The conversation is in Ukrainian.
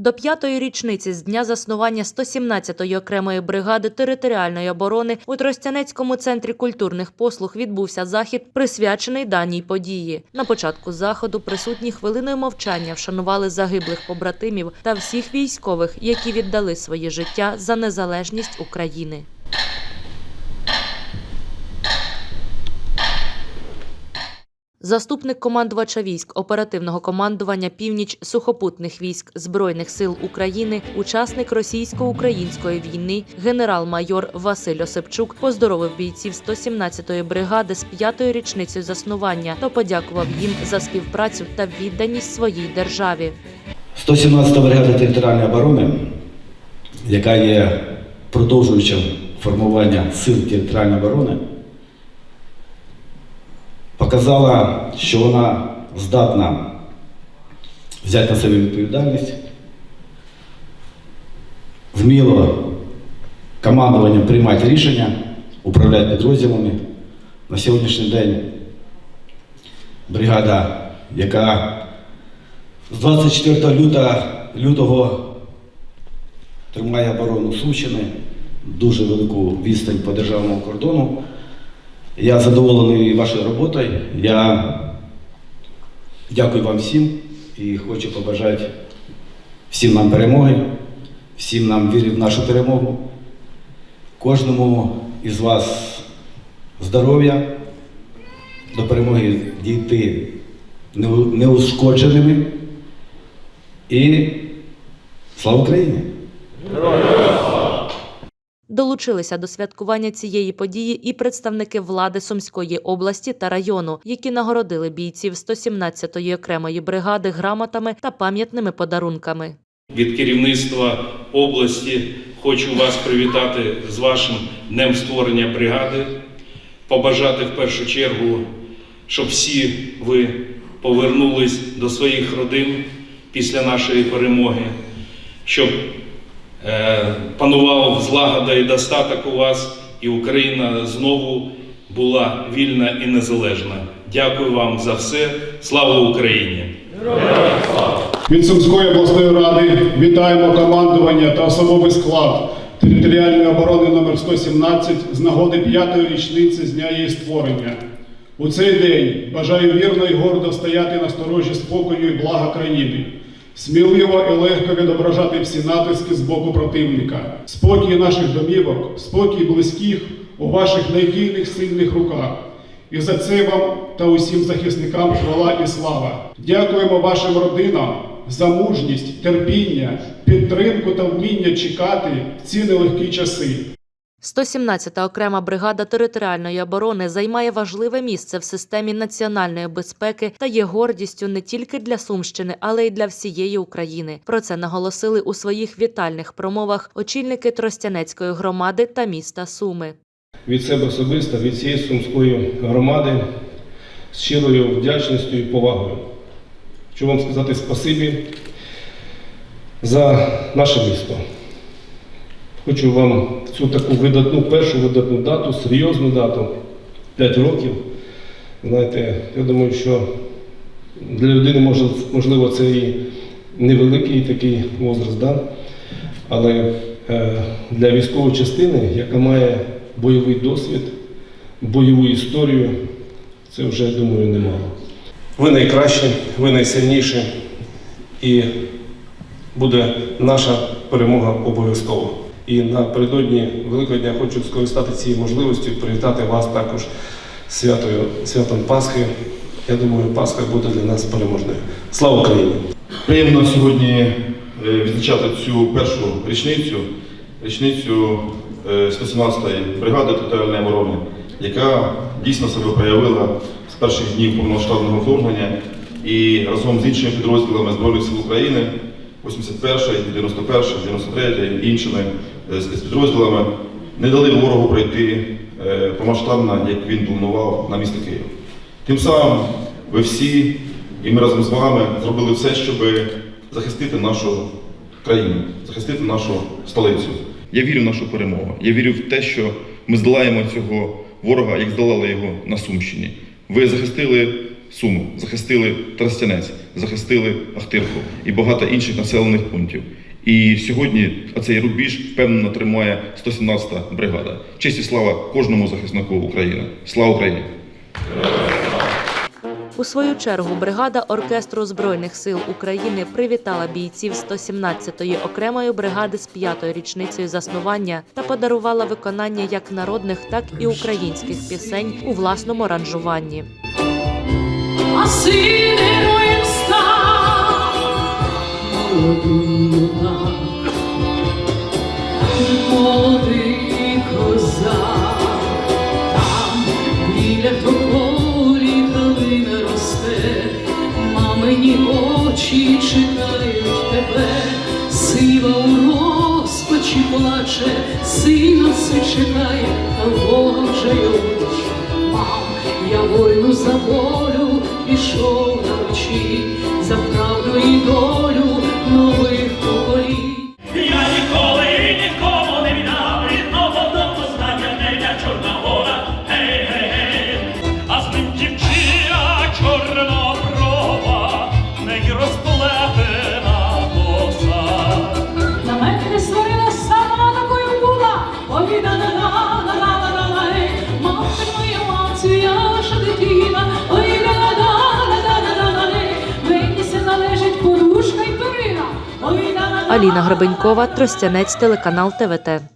До п'ятої річниці з дня заснування 117-ї окремої бригади територіальної оборони у Тростянецькому центрі культурних послуг відбувся захід, присвячений даній події. На початку заходу присутні хвилиною мовчання вшанували загиблих побратимів та всіх військових, які віддали своє життя за незалежність України. Заступник командувача військ оперативного командування північ сухопутних військ Збройних сил України, учасник російсько-української війни, генерал-майор Василь Осипчук поздоровив бійців 117-ї бригади з п'ятою річницею заснування та подякував їм за співпрацю та відданість своїй державі. 117 бригада територіальної оборони, яка є продовжуючим формування сил територіальної оборони, показала, що вона здатна взяти на себе відповідальність, вміло командуванням приймати рішення, управляти підрозділами. На сьогоднішній день бригада, яка з 24 лютого, лютого тримає оборону Сумщини, дуже велику відстань по державному кордону. Я задоволений вашою роботою. Я дякую вам всім і хочу побажати всім нам перемоги, всім нам віри в нашу перемогу, кожному із вас здоров'я, до перемоги дійти неушкодженими. І слава Україні! Долучилися до святкування цієї події і представники влади Сумської області та району, які нагородили бійців 117-ї окремої бригади грамотами та пам'ятними подарунками. Від керівництва області хочу вас привітати з вашим днем створення бригади, побажати в першу чергу, щоб всі ви повернулись до своїх родин після нашої перемоги, щоб панував злагода і достаток у вас, і Україна знову була вільна і незалежна. Дякую вам за все. Слава Україні! Від Сумської обласної ради вітаємо командування та особовий склад територіальної оборони номер 117 з нагоди п'ятої річниці з дня її створення. У цей день бажаю вірно і гордо стояти на сторожі спокою і блага країни, сміливо і легко відображати всі натиски з боку противника, спокій наших домівок, спокій близьких у ваших надійних сильних руках. І за це вам та усім захисникам хвала і слава. Дякуємо вашим родинам за мужність, терпіння, підтримку та вміння чекати в ці нелегкі часи. 117-та окрема бригада територіальної оборони займає важливе місце в системі національної безпеки та є гордістю не тільки для Сумщини, але й для всієї України. Про це наголосили у своїх вітальних промовах очільники Тростянецької громади та міста Суми. від себе особисто, від цієї сумської громади з щирою вдячністю і повагою. Хочу вам сказати спасибі за наше місто. Хочу вам цю таку видатну, першу видатну дату, серйозну дату, 5 років. Знаєте, я думаю, що для людини можливо це і невеликий такий возраст, да? але е, для військової частини, яка має бойовий досвід, бойову історію, це вже, я думаю, немало. Ви найкращі, ви найсильніші, і буде наша перемога обов'язково. І напередодні Великого дня хочу скористати цією можливістю привітати вас також святою, святом Пасхи. Я думаю, Пасха буде для нас переможною. Слава Україні! Приємно сьогодні е, відзначати цю першу річницю, річницю е, 117-ї бригади територіальної оборони, яка дійсно себе проявила з перших днів повномасштабного вторгнення і разом з іншими підрозділами Збройних сил України, 81-ї, 91-ї, 93-ї і іншими спецпідрозділами не дали ворогу пройти е, повномасштабно, як він планував на місто Київ. Тим самим ви всі, і ми разом з вами зробили все, щоб захистити нашу країну, захистити нашу столицю. Я вірю в нашу перемогу. Я вірю в те, що ми здолаємо цього ворога, як здолали його на Сумщині. Ви захистили Суму, захистили Тростянець, захистили Ахтирку і багато інших населених пунктів. І сьогодні цей рубіж впевнено тримає 117-та бригада. Честь і слава кожному захиснику України. Слава Україні! У свою чергу бригада оркестру Збройних сил України привітала бійців 117-ї окремої бригади з п'ятою річницею заснування та подарувала виконання як народних, так і українських пісень у власному аранжуванні. Очі чекають тебе, сива у розпачі плаче, сина все чекає, та Бога вже. Мам, я воїну за волю пішов на мечі, Аліна Гребенькова, Тростянець, телеканал ТВТ.